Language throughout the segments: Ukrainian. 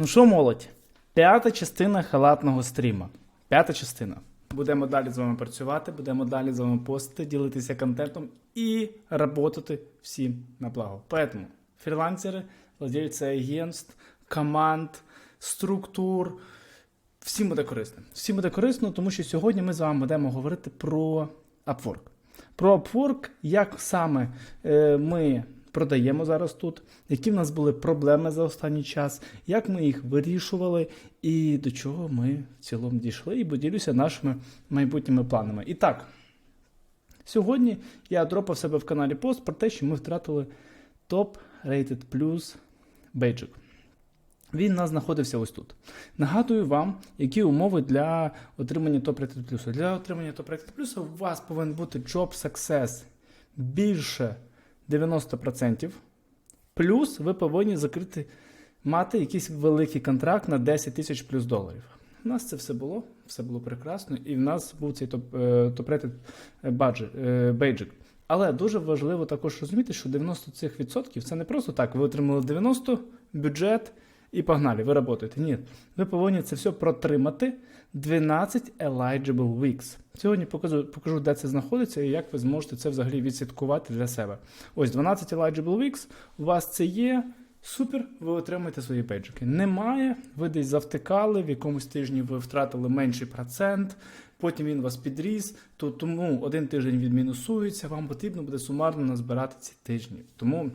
Ну що, молодь? П'ята частина халатного стріма. П'ята частина. Будемо далі з вами працювати, будемо далі з вами постити, ділитися контентом і працювати всім на благо. Поэтому фрілансери, владельці агентств, команд, структур. Всім буде корисно. Всім буде корисно, тому що сьогодні ми з вами будемо говорити про Upwork. Про Upwork, як саме е, ми продаємо зараз тут, які в нас були проблеми за останній час, як ми їх вирішували, і до чого ми в цілому дійшли, і поділюся нашими майбутніми планами. І так, сьогодні я дропав себе в каналі пост про те, що ми втратили топ Rated Plus бейджик. Він у нас знаходився ось тут. Нагадую вам, які умови для отримання топ Rated Plus. Для отримання топ Rated Plus у вас повинен бути Job Success більше 90%. Плюс ви повинні закрити, мати якийсь великий контракт на 10 тисяч плюс доларів. У нас це все було, все було прекрасно, і в нас був цей топ, е, топ-рейтед е, бейджик. Але дуже важливо також розуміти, що 90 цих відсотків це не просто так. Ви отримали 90 бюджет і погнали, ви працюєте. Ні, ви повинні це все протримати 12 eligible weeks. Сьогодні покажу, покажу, де це знаходиться і як ви зможете це взагалі відслідкувати для себе. Ось 12 eligible weeks, у вас це є. Супер, ви отримаєте свої бейджики. Немає, ви десь завтикали, в якомусь тижні ви втратили менший процент, потім він вас підріс, то тому один тиждень відмінусується, вам потрібно буде сумарно назбирати ці тижні. Тому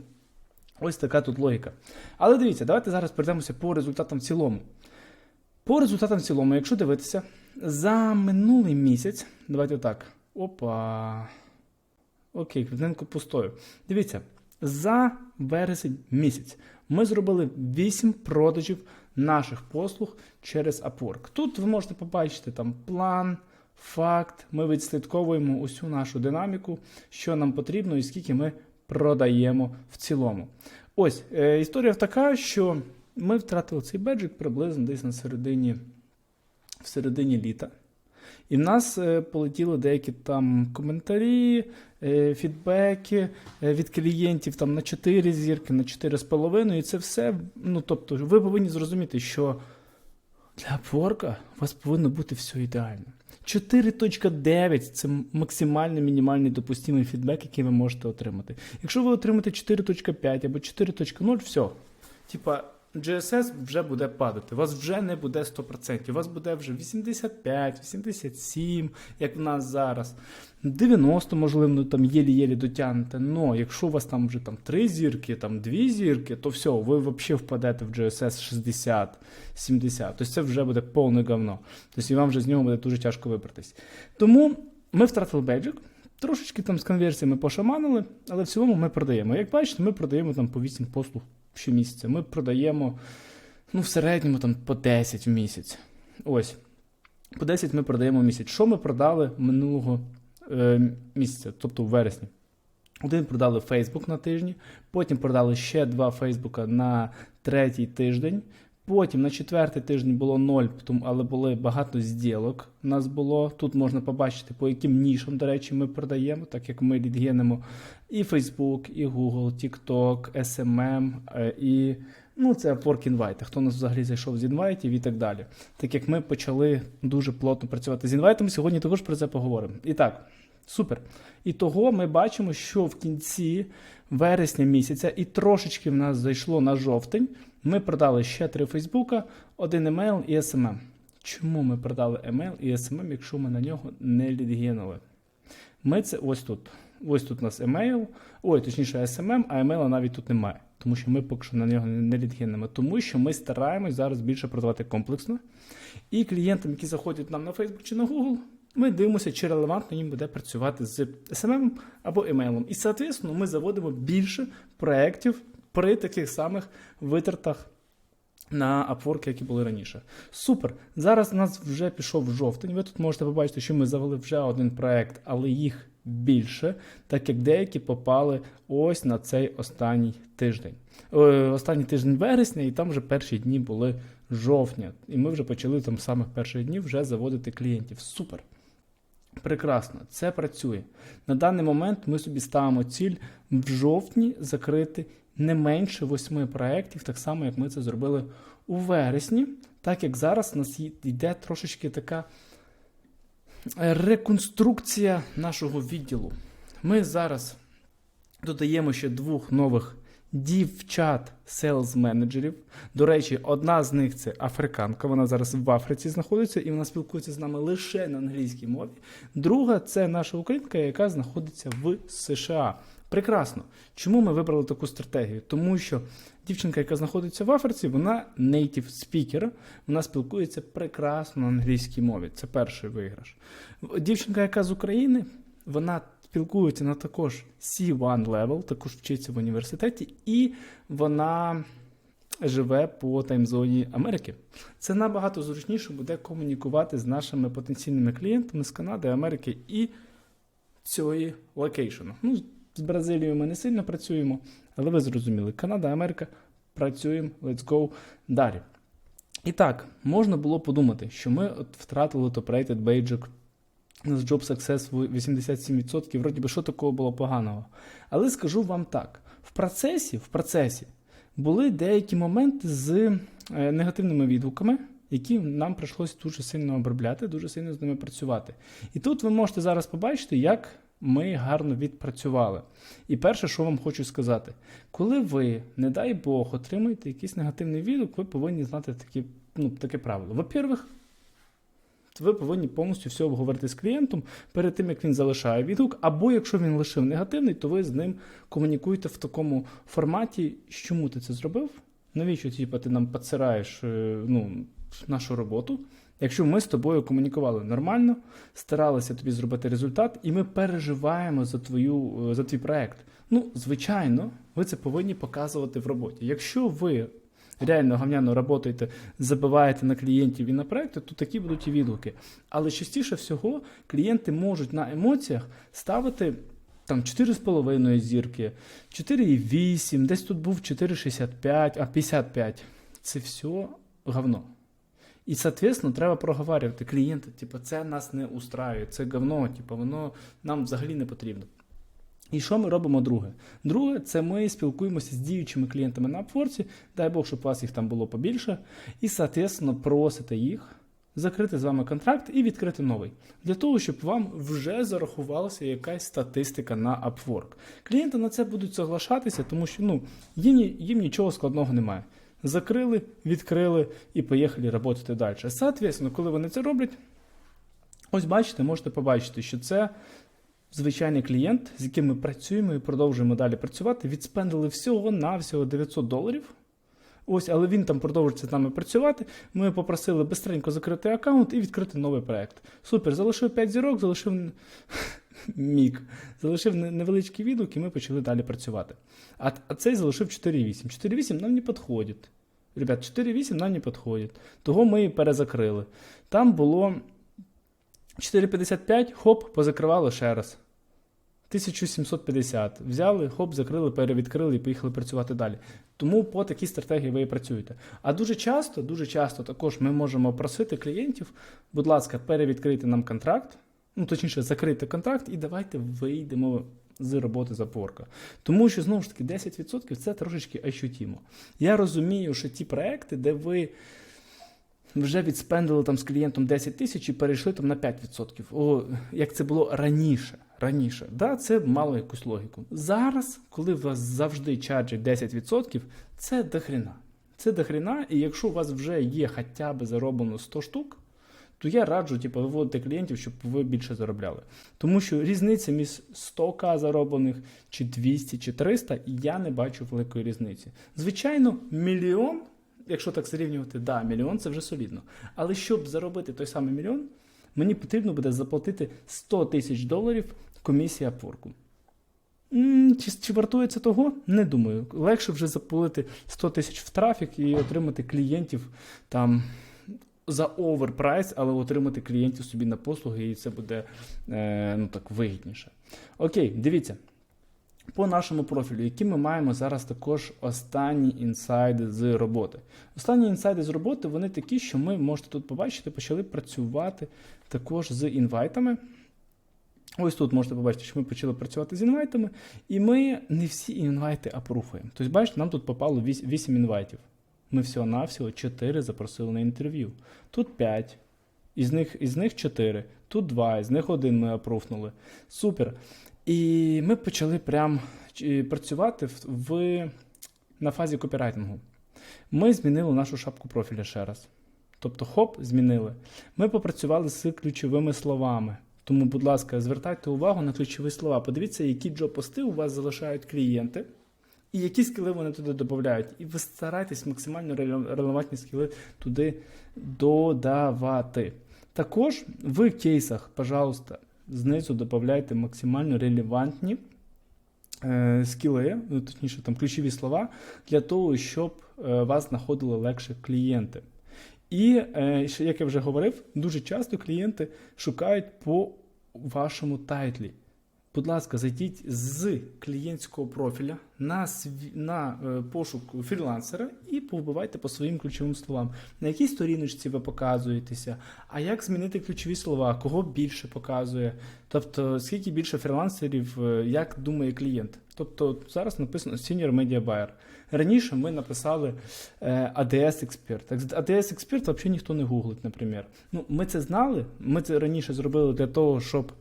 ось така тут логіка. Але дивіться, давайте зараз пройдемося по результатам в цілому. По результатам в цілому, якщо дивитися, за минулий місяць, давайте так. Опа. Окей, квітинку пустою. Дивіться, за вересень місяць ми зробили 8 продажів наших послуг через Upwork. Тут ви можете побачити там план, факт. Ми відслідковуємо усю нашу динаміку, що нам потрібно і скільки ми продаємо в цілому. Ось е, історія така, що ми втратили цей беджик приблизно десь на середині, в середині літа. І в нас е, полетіли деякі там коментарі, е, фідбеки е, від клієнтів там на 4 зірки, на 4,5. І це все. Ну, тобто, ви повинні зрозуміти, що для Upwork у вас повинно бути все ідеально. 4.9 це максимальний мінімальний допустимий фідбек, який ви можете отримати. Якщо ви отримаєте 4.5 або 4.0, все. Типа, GSS вже буде падати. У вас вже не буде 100%. У вас буде вже 85, 87, як в нас зараз. 90, можливо, ну, там єлі-єлі дотягнете. Но якщо у вас там вже там 3 зірки, там 2 зірки, то все, ви взагалі впадете в GSS 60, 70. Тобто це вже буде повне говно. Тобто вам вже з нього буде дуже тяжко вибратись. Тому ми втратили бейджик. Трошечки там з конверсіями пошаманили, але в цілому ми продаємо. Як бачите, ми продаємо там по 8 послуг щомісяця. Ми продаємо ну, в середньому там по 10 в місяць. Ось. По 10 ми продаємо в місяць. Що ми продали минулого е, місяця, тобто в вересні? Один продали Facebook на тижні, потім продали ще два Фейсбука на третій тиждень. Потім на четвертий тиждень було ноль, тому- але були багато зділок. У нас було. Тут можна побачити, по яким нішам, до речі, ми продаємо, так як ми лідгенемо і Facebook, і Google, TikTok, SMM, е, і ну, це Upwork Invite. Хто нас взагалі зайшов з інвайтів і так далі. Так як ми почали дуже плотно працювати з інвайтами, сьогодні також про це поговоримо. І так, супер. І того ми бачимо, що в кінці вересня місяця, і трошечки в нас зайшло на жовтень. Ми продали ще три Фейсбука, один емейл і SMM. Чому ми продали емейл і SMM, якщо ми на нього не лідгенули? Ми це ось тут. Ось тут у нас емейл, ой, точніше, SMM, а емейла навіть тут немає. Тому що ми поки що на нього не лідгенемо. Тому що ми стараємось зараз більше продавати комплексно. І клієнтам, які заходять нам на Facebook чи на Google, ми дивимося, чи релевантно їм буде працювати з SMM або емейлом. І, соответственно, ми заводимо більше проєктів при таких самих витратах на Upwork, які були раніше. Супер. Зараз у нас вже пішов жовтень. Ви тут можете побачити, що ми завели вже один проект, але їх більше, так як деякі попали ось на цей останній тиждень. Е, Останній тиждень вересня, і там вже перші дні були жовтня. І ми вже почали там самих перших днів вже заводити клієнтів. Супер. Прекрасно, це працює. На даний момент ми собі ставимо ціль в жовтні закрити не менше восьми проєктів, так само, як ми це зробили у вересні, так як зараз у нас йде трошечки така реконструкція нашого відділу. Ми зараз додаємо ще двох нових дівчат селс менеджерів До речі, одна з них це африканка. Вона зараз в Африці знаходиться і вона спілкується з нами лише на англійській мові. Друга це наша українка, яка знаходиться в США. Прекрасно. Чому ми вибрали таку стратегію? Тому що дівчинка, яка знаходиться в Африці, вона native speaker, вона спілкується прекрасно на англійській мові. Це перший виграш. Дівчинка, яка з України, вона спілкується на також C1 level, також вчиться в університеті, і вона живе по таймзоні Америки. Це набагато зручніше буде комунікувати з нашими потенційними клієнтами з Канади, Америки і цієї локейшену. Ну, з Бразилією ми не сильно працюємо, але ви зрозуміли, Канада, Америка, працюємо, let's go далі. І так, можна було подумати, що ми от втратили топ-рейтед бейджик нас Job Success в 87%, вроді би, що такого було поганого. Але скажу вам так: в процесі, в процесі були деякі моменти з е, негативними відгуками, які нам прийшлося дуже сильно обробляти, дуже сильно з ними працювати. І тут ви можете зараз побачити, як ми гарно відпрацювали. І перше, що вам хочу сказати, коли ви, не дай Бог, отримаєте якийсь негативний відгук, ви повинні знати такі, ну, таке правило. Во-первых, ви повинні повністю все обговорити з клієнтом перед тим, як він залишає відгук. Або якщо він лишив негативний, то ви з ним комунікуєте в такому форматі, чому ти це зробив? Навіщо типу, ти нам підсираєш е, ну, нашу роботу? Якщо ми з тобою комунікували нормально, старалися тобі зробити результат, і ми переживаємо за твою е, за твій проект. Ну, звичайно, ви це повинні показувати в роботі. Якщо ви реально гавняно працюєте, забиваєте на клієнтів і на проекти, то такі будуть і відгуки. Але частіше всього клієнти можуть на емоціях ставити там 4,5 зірки, 4,8, десь тут був 4,65, а 55. Це все говно. І, соответственно, треба проговорювати клієнти, типу, це нас не устраює, це говно, типу, воно нам взагалі не потрібно. І що ми робимо друге? Друге, це ми спілкуємося з діючими клієнтами на Upwork, дай Бог, щоб у вас їх там було побільше, і, соответственно, просите їх закрити з вами контракт і відкрити новий. Для того, щоб вам вже зарахувалася якась статистика на Upwork. Клієнти на це будуть соглашатися, тому що ну, їм, їм нічого складного немає. Закрили, відкрили і поїхали працювати далі. Соответственно, коли вони це роблять, ось бачите, можете побачити, що це звичайний клієнт, з яким ми працюємо і продовжуємо далі працювати, відспендили всього на всього 900 доларів. Ось, але він там продовжується з нами працювати. Ми попросили бистренько закрити аккаунт і відкрити новий проект. Супер, залишив 5 зірок, залишив мік, залишив невеличкий відгук, і ми почали далі працювати. А, а цей залишив 4,8. 4,8 нам не підходить. Ребят, 4,8 нам не підходить. Того ми і перезакрили. Там було 4,55, хоп, позакривали ще раз. 1750. Взяли, хоп, закрили, перевідкрили і поїхали працювати далі. Тому по такій стратегії ви і працюєте. А дуже часто, дуже часто також ми можемо просити клієнтів, будь ласка, перевідкрити нам контракт, ну точніше, закрити контракт, і давайте вийдемо з роботи запорка. Тому що знову ж таки 10% це трошечки ощутимо. Я розумію, що ті проекти, де ви вже відспендили там з клієнтом 10 тисяч і перейшли там на 5%. О, як це було раніше. Раніше, да, це мало якусь логіку. Зараз, коли вас завжди чарджать 10%, це дохріна. Це дохріна, і якщо у вас вже є хоча б зароблено 100 штук, то я раджу типу, виводити клієнтів, щоб ви більше заробляли. Тому що різниця між 100к зароблених чи 200 чи 300, я не бачу великої різниці. Звичайно, мільйон, якщо так зрівнювати, да, мільйон це вже солідно. Але щоб заробити той самий мільйон, мені потрібно буде заплатити 100 тисяч доларів комісія Upwork. Чи, чи вартує це того? Не думаю. Легше вже запулити 100 тисяч в трафік і отримати клієнтів там за оверпрайс, але отримати клієнтів собі на послуги, і це буде е, ну, так, вигідніше. Окей, дивіться. По нашому профілю, які ми маємо зараз також останні інсайди з роботи. Останні інсайди з роботи вони такі, що ми можете тут побачити, почали працювати також з інвайтами. Ось тут можете побачити, що ми почали працювати з інвайтами, і ми не всі інвайти апруфуємо. Тобто, бачите, нам тут попало 8 інвайтів. Ми всього-навсього 4 запросили на інтерв'ю. Тут 5, із них, із них 4, тут 2, із них 1 ми апруфнули. Супер. І ми почали прям працювати в, на фазі копірайтингу. Ми змінили нашу шапку профіля ще раз. Тобто, хоп, змінили. Ми попрацювали з ключовими словами. Тому, будь ласка, звертайте увагу на ключові слова. Подивіться, які джоб-пости у вас залишають клієнти, і які скіли вони туди додають. І ви старайтесь максимально реле- релевантні скіли туди додавати. Також в кейсах, пожалуйста, знизу додавайте максимально релевантні е, скіли, ну, точніше, там ключові слова, для того, щоб е, вас знаходили легше клієнти. І, е, як я вже говорив, дуже часто клієнти шукають по вашому тайтлі. Будь ласка, зайдіть з клієнтського профіля на, на е, пошук фрілансера і повбивайте по своїм ключовим словам. На якій сторіночці ви показуєтеся, а як змінити ключові слова, кого більше показує, тобто скільки більше фрілансерів, е, як думає клієнт. Тобто зараз написано Senior Media Buyer. Раніше ми написали ADS експерт. ADS експерт взагалі ніхто не гуглить, наприклад. Ну, ми це знали, ми це раніше зробили для того, щоб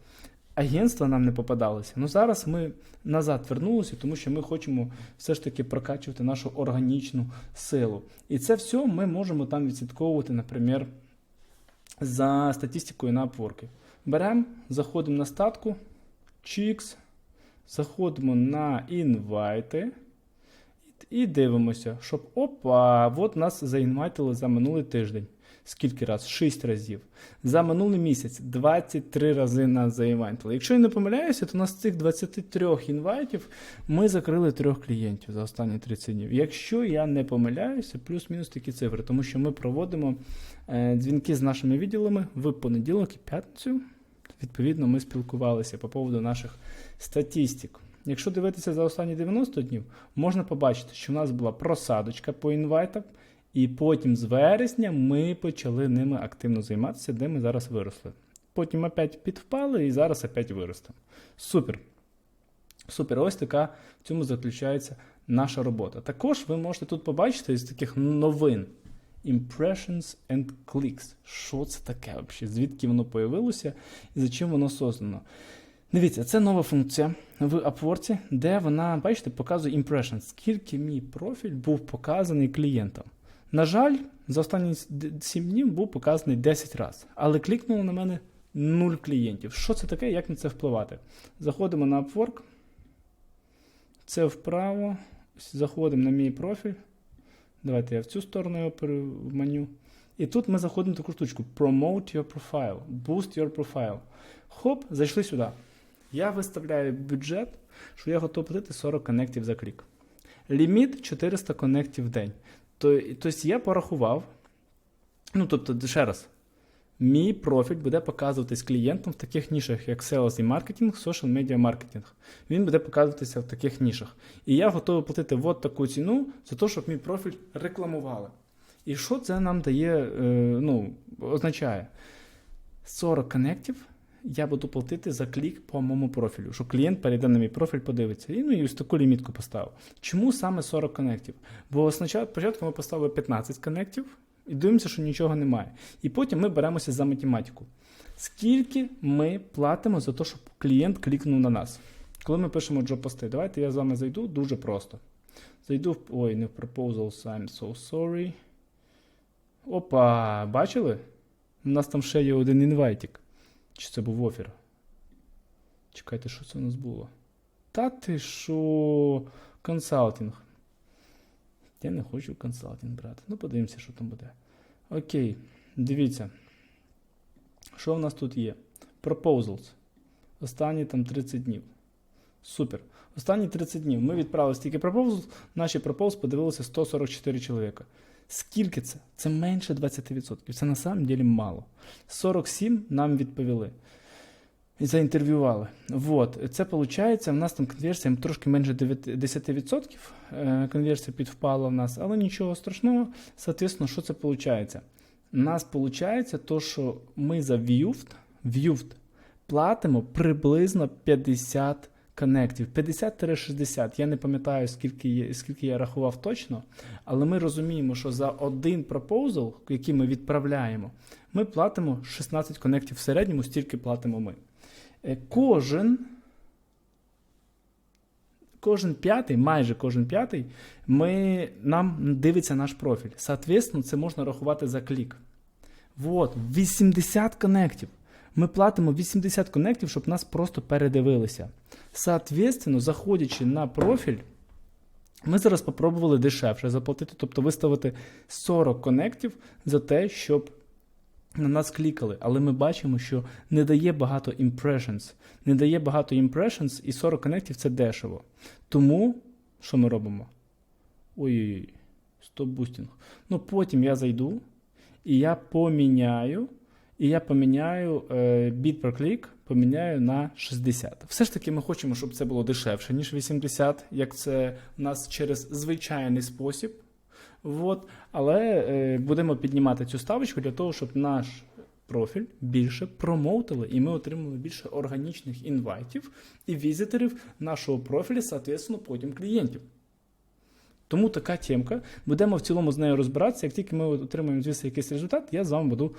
агентства нам не попадалися. Ну зараз ми назад вернулися, тому що ми хочемо все ж таки прокачувати нашу органічну силу. І це все ми можемо там відслідковувати, наприклад, за статистикою на Upwork. Беремо, заходимо на статку, чікс, заходимо на інвайти. І дивимося, щоб опа, от нас заінвайтили за минулий тиждень. Скільки раз? 6 разів. За минулий місяць 23 рази нас заінвайтили. Якщо я не помиляюся, то у нас з цих 23 інвайтів ми закрили трьох клієнтів за останні 30 днів. Якщо я не помиляюся, плюс-мінус такі цифри, тому що ми проводимо е, дзвінки з нашими відділами в понеділок і п'ятницю. Відповідно, ми спілкувалися по поводу наших статистик. Якщо дивитися за останні 90 днів, можна побачити, що в нас була просадочка по інвайтам, і потім з вересня ми почали ними активно займатися, де ми зараз виросли. Потім опять підвпали і зараз опять виростемо. Супер. Супер, ось така в цьому заключається наша робота. Також ви можете тут побачити з таких новин. Impressions and clicks. Що це таке взагалі? Звідки воно появилося і за чим воно создано? Дивіться, це нова функція в Upwork, де вона, бачите, показує impressions, скільки мій профіль був показаний клієнтам. На жаль, за останні 7 днів був показаний 10 разів, але клікнуло на мене 0 клієнтів. Що це таке, як на це впливати? Заходимо на Upwork, це вправо, заходимо на мій профіль. Давайте я в цю сторону його переманю. І тут ми заходимо в таку штучку: Promote your profile, Boost your profile. Хоп, зайшли сюди. Я виставляю бюджет, що я готовий платити 40 коннектів за клік. Ліміт 400 коннектів в день. Тобто я порахував. Ну, тобто, ще раз, мій профіль буде показуватись клієнтам в таких нішах, як Sales і маркетинг, Social Media маркетинг. Він буде показуватися в таких нішах. І я готовий платити от таку ціну за те, щоб мій профіль рекламували. І що це нам дає, е, ну, означає? 40 коннектів я буду платити за клік по моєму профілю, що клієнт перейде на мій профіль, подивиться. І ну і ось таку лімітку поставив. Чому саме 40 коннектів? Бо спочатку ми поставили 15 коннектів і дивимося, що нічого немає. І потім ми беремося за математику. Скільки ми платимо за те, щоб клієнт клікнув на нас? Коли ми пишемо джоб-пости, давайте я з вами зайду дуже просто. Зайду в. Ой, не в proposals, I'm so sorry. Опа, бачили? У нас там ще є один інвайтик. Чи це був офір? Чекайте, що це у нас було? Та ти що? Консалтинг. Я не хочу консалтинг брати. Ну, подивимося, що там буде. Окей, дивіться. Що в нас тут є? Proposals. Останні там 30 днів. Супер. Останні 30 днів ми відправили стільки proposals, наші proposals подивилися 144 чоловіка. Скільки це? Це менше 20%. Це на самом деле мало. 47 нам відповіли. І заінтерв'ювали. Вот. Це виходить, в нас там конверсія трошки менше 10%. е, Конверсія підвпала в нас, але нічого страшного. Соответственно, що це виходить? У нас виходить то, що ми за viewed платимо приблизно 50 коннектів. 50-60. Я не пам'ятаю, скільки, скільки я рахував точно, але ми розуміємо, що за один пропозал, який ми відправляємо, ми платимо 16 коннектів в середньому, стільки платимо ми. Е, Кожен. Кожен п'ятий, майже кожен п'ятий, ми, нам дивиться наш профіль. Соответственно, це можна рахувати за клік. Вот, 80 коннектів. Ми платимо 80 коннектів, щоб нас просто передивилися. Соответственно, заходячи на профіль, ми зараз спробували дешевше заплатити, тобто виставити 40 коннектів за те, щоб на нас клікали. Але ми бачимо, що не дає багато impressions. Не дає багато impressions, і 40 коннектів це дешево. Тому що ми робимо? Ой-ой-ой, стоп-бустінг. Ну потім я зайду і я поміняю. І я поміняю біт per клік, поміняю на 60. Все ж таки, ми хочемо, щоб це було дешевше, ніж 80, як це у нас через звичайний спосіб. От. Але е, будемо піднімати цю ставочку для того, щоб наш профіль більше промоутили, і ми отримали більше органічних інвайтів і візиторів нашого профілю, соответственно, потім клієнтів. Тому така тємка. Будемо в цілому з нею розбиратися. Як тільки ми отримаємо звісно, якийсь результат, я з вами буду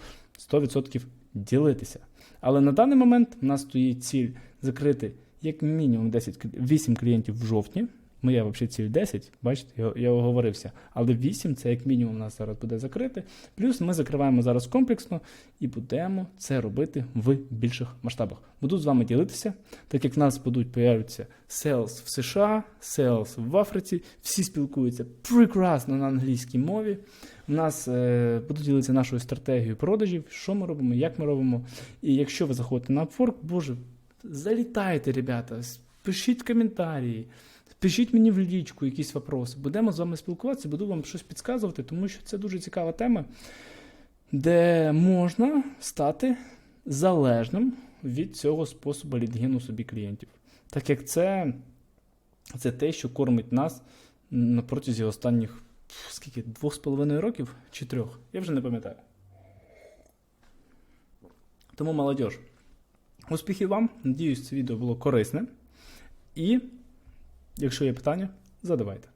100% ділитися. Але на даний момент в нас стоїть ціль закрити як мінімум 10, 8 клієнтів в жовтні. Моя взагалі ціль 10, бачите, я, я оговорився. Але 8 це як мінімум у нас зараз буде закрити. Плюс ми закриваємо зараз комплексно і будемо це робити в більших масштабах. Буду з вами ділитися, так як в нас будуть появитися sales в США, sales в Африці, всі спілкуються прекрасно на англійській мові. У нас е, будуть ділитися нашою стратегією продажів, що ми робимо, як ми робимо. І якщо ви заходите на Upwork, боже, залітайте, ребята, пишіть коментарі. Пишіть мені в лічку якісь вопроси. Будемо з вами спілкуватися, буду вам щось підказувати, тому що це дуже цікава тема, де можна стати залежним від цього способу лідгену собі клієнтів. Так як це, це те, що кормить нас на протязі останніх скільки, двох з половиною років чи трьох. Я вже не пам'ятаю. Тому молодь, успіхів вам. Надіюсь, це відео було корисне. І Якщо є питання, задавайте.